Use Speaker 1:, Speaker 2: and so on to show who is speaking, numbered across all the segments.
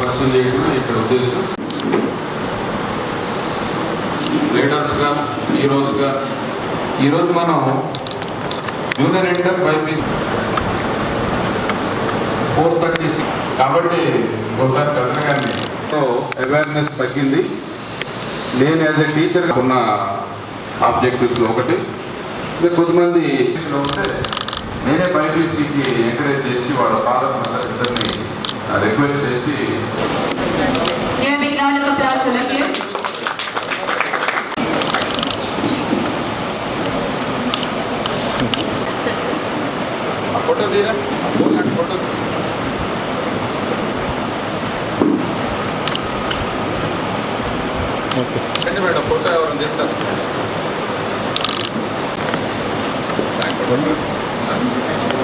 Speaker 1: పరిచయం చేయడం ఇక్కడ ఉద్దేశం లీడర్స్గా హీరోస్గా. ఈరోజు మనం junior inter BiPC four thirty కాబట్టి ఒకసారి గారిని. అవేర్నెస్ తగ్గింది. నేను యాజ్ ఎ టీచర్ ఉన్న ఆబ్జెక్టివ్స్లో ఒకటి. కొద్దిమంది ఉంటే నేనే బైపీసీకి ఎంకరేజ్ చేసి వాళ్ళ మదర్ ఇద్దరిని రిక్వెస్ట్ చేసి. ఫోటో తీరా ఫోటో రండి మేడం ఫోటో ఎవరైనా తీస్తారు
Speaker 2: E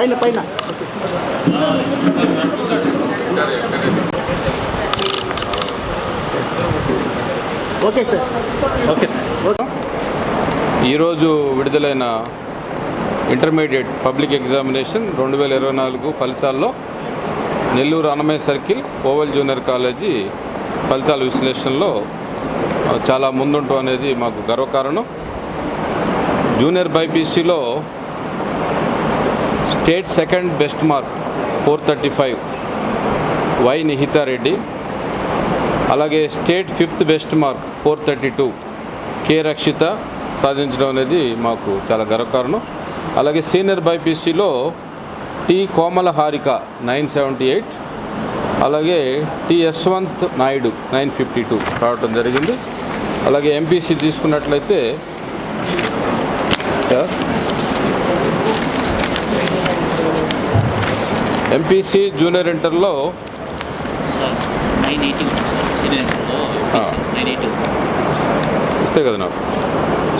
Speaker 3: పైన పైన. Okay sir. Okay sir.
Speaker 1: ఈరోజు విడుదలైన ఇంటర్మీడియట్ పబ్లిక్ ఎగ్జామినేషన్ రెండు వేల ఇరవై నాలుగు ఫలితాల్లో Nellore Annamayya circle oval junior college ఫలితాల విశ్లేషణలో చాలా ముందుంటం అనేది మాకు గర్వకారణం. Junior బైపీసీలో state second best mark four thirty five. Y Nihitha Reddy. అలాగే state fifth best mark four thirty two. K Rakshitha సాధించడం అనేది మాకు చాలా గర్వకారణం. అలాగే senior బైపీసీలో T Komala Harika nine seventy eight. అలాగే T Yashwanth Naidu nine fifty two రావడం జరిగింది. అలాగే ఎంపీసీ తీసుకున్నట్లయితే ఎంపీసీ జూనియర్ ఇంటర్లో ఇస్తే కదా నాకు.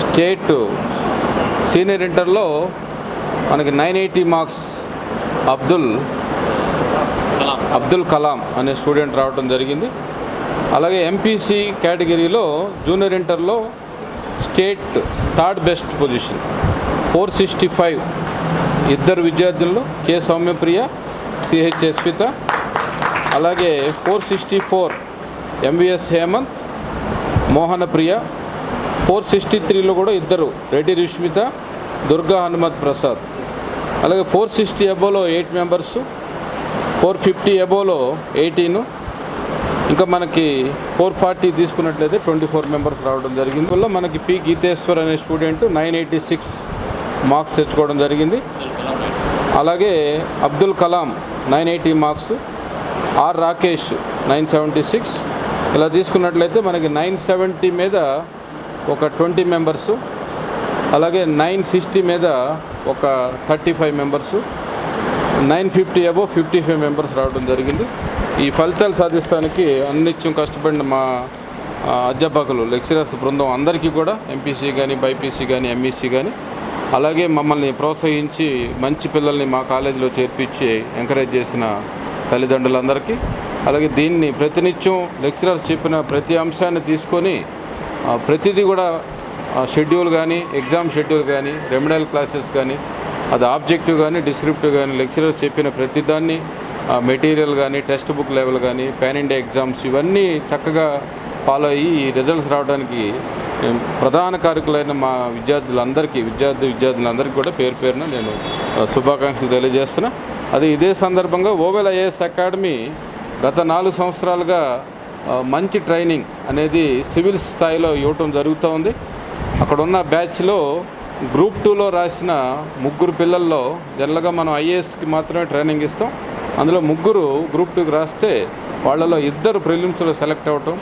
Speaker 1: స్టేట్ సీనియర్ ఇంటర్లో మనకి nine eighty marks Abdul Abdul Kalam అనే స్టూడెంట్ రావడం జరిగింది. అలాగే ఎంపీసీ కేటగిరీలో జూనియర్ ఇంటర్లో state third best position four sixty five ఇద్దరు విద్యార్థుల్లో కె సౌమ్యప్రియ సిహెచ్ యస్విత అలాగే four sixty four MVS Hemanth Mohana Priya four sixty త్రీలో కూడా ఇద్దరు రెడ్డి రుష్మిత దుర్గా హనుమత్ ప్రసాద్. అలాగే ఫోర్ సిక్స్టీ అబోలో ఎయిట్ మెంబర్స్ ఫోర్ ఫిఫ్టీ అబోలో ఎయిటీన్. ఇంకా మనకి ఫోర్ ఫార్టీ తీసుకున్నట్లయితే ట్వంటీ ఫోర్ మెంబర్స్ రావడం జరిగింది. వల్ల మనకి పి. గీతేశ్వర్ అనే student nine eighty six marks తెచ్చుకోవడం జరిగింది. అలాగే Abdul Kalam nine eighty marks R Rakesh nine seventy six. ఇలా తీసుకున్నట్లయితే మనకి నైన్ సెవెంటీ మీద ఒక ట్వంటీ మెంబర్స్ అలాగే నైన్ సిక్స్టీ మీద ఒక thirty five members nine fifty above fifty five members రావడం జరిగింది. ఈ ఫలితాలు సాధిస్తానికి అన్నిత్యం కష్టపడిన మా అధ్యాపకులు లెక్చరర్స్ బృందం అందరికీ కూడా ఎంపీసీ కానీ బైపీసీ కానీ ఎంఈసీ కానీ అలాగే మమ్మల్ని ప్రోత్సహించి మంచి పిల్లల్ని మా కాలేజీలో చేర్పించి ఎంకరేజ్ చేసిన తల్లిదండ్రులందరికీ అలాగే దీన్ని ప్రతినిత్యం లెక్చరర్స్ చెప్పిన ప్రతి అంశాన్ని తీసుకొని ప్రతిదీ కూడా షెడ్యూల్ కానీ ఎగ్జామ్ షెడ్యూల్ కానీ రెమిడల్ క్లాసెస్ కానీ అది ఆబ్జెక్టివ్ కానీ డిస్క్రిప్టివ్ కానీ లెక్చరర్స్ చెప్పిన ప్రతిదాన్ని మెటీరియల్ కానీ టెక్స్ట్ బుక్ లెవెల్ కానీ పాన్ ఇండియా ఎగ్జామ్స్ ఇవన్నీ చక్కగా ఫాలో అయ్యి ఈ రిజల్ట్స్ రావడానికి ప్రధాన కారకులైన మా విద్యార్థులందరికీ విద్యార్థి విద్యార్థులందరికీ కూడా పేరు పేరున నేను శుభాకాంక్షలు తెలియజేస్తున్నా. అది ఇదే సందర్భంగా ఓవెల్ ఐఏఎస్ అకాడమీ గత నాలుగు సంవత్సరాలుగా మంచి ట్రైనింగ్ అనేది సివిల్ స్థాయిలో ఇవ్వటం జరుగుతూ ఉంది. అక్కడ ఉన్న బ్యాచ్లో గ్రూప్ టూలో రాసిన ముగ్గురు పిల్లల్లో జనరల్గా మనం ఐఏఎస్కి మాత్రమే ట్రైనింగ్ ఇస్తాం. అందులో ముగ్గురు గ్రూప్ టూకి రాస్తే వాళ్ళలో ఇద్దరు ప్రిలిమ్స్లో సెలెక్ట్ అవ్వటం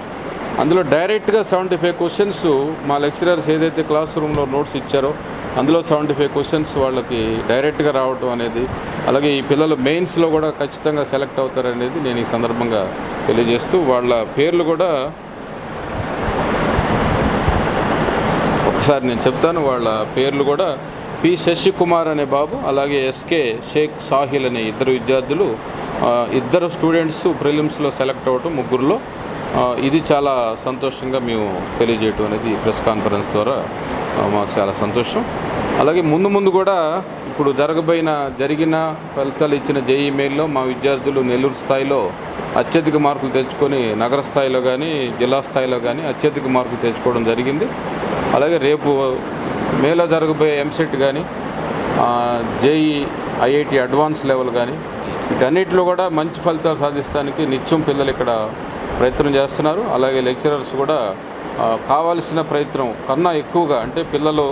Speaker 1: అందులో డైరెక్ట్గా సెవెంటీ ఫైవ్ క్వశ్చన్స్ మా లెక్చరర్స్ ఏదైతే క్లాస్ రూమ్లో నోట్స్ ఇచ్చారో అందులో సెవెంటీ ఫైవ్ క్వశ్చన్స్ వాళ్ళకి డైరెక్ట్గా రావటం అనేది అలాగే ఈ పిల్లలు మెయిన్స్లో కూడా ఖచ్చితంగా సెలెక్ట్ అవుతారనేది నేను ఈ సందర్భంగా తెలియజేస్తూ వాళ్ళ పేర్లు కూడా ఒకసారి నేను చెప్తాను వాళ్ళ పేర్లు కూడా పి శశికుమార్ అనే బాబు అలాగే ఎస్కే షేక్ సాహిల్ అనే ఇద్దరు విద్యార్థులు ఇద్దరు స్టూడెంట్స్ ప్రిలిమ్స్లో సెలెక్ట్ అవ్వటం ముగ్గురులో. ఇది చాలా సంతోషంగా మేము తెలియజేయటం అనేది ప్రెస్ కాన్ఫరెన్స్ ద్వారా మాకు చాలా సంతోషం. అలాగే ముందు ముందు కూడా ఇప్పుడు జరగబోయిన జరిగిన ఫలితాలు ఇచ్చిన జేఈ మెయిల్లో మా విద్యార్థులు నెల్లూరు స్థాయిలో అత్యధిక మార్కులు తెచ్చుకొని నగర స్థాయిలో కానీ జిల్లా స్థాయిలో కానీ అత్యధిక మార్కులు తెచ్చుకోవడం జరిగింది. అలాగే రేపు మేలో జరగబోయే ఎంసెట్ కానీ జేఈ ఐఐటి అడ్వాన్స్ లెవెల్ కానీ వీటన్నిటిలో కూడా మంచి ఫలితాలు సాధిస్తానికి నిత్యం పిల్లలు ఇక్కడ ప్రయత్నం చేస్తున్నారు. అలాగే లెక్చరర్స్ కూడా కావాల్సిన ప్రయత్నం కన్నా ఎక్కువగా అంటే పిల్లలు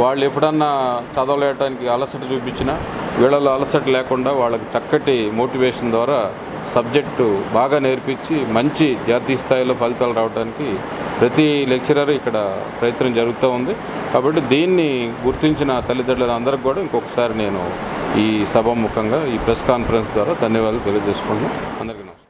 Speaker 1: వాళ్ళు ఎప్పుడన్నా చదవలేయటానికి అలసట చూపించినా వీళ్ళలో అలసట లేకుండా వాళ్ళకి చక్కటి మోటివేషన్ ద్వారా సబ్జెక్టు బాగా నేర్పించి మంచి జాతీయ స్థాయిలో ఫలితాలు రావడానికి ప్రతి లెక్చరర్ ఇక్కడ ప్రయత్నం జరుగుతూ ఉంది. కాబట్టి దీన్ని గుర్తించిన తల్లిదండ్రులందరికీ కూడా ఇంకొకసారి నేను ఈ సభాముఖంగా ఈ ప్రెస్ కాన్ఫరెన్స్ ద్వారా ధన్యవాదాలు తెలియజేసుకుంటున్నాను. అందరికీ నమస్కారం.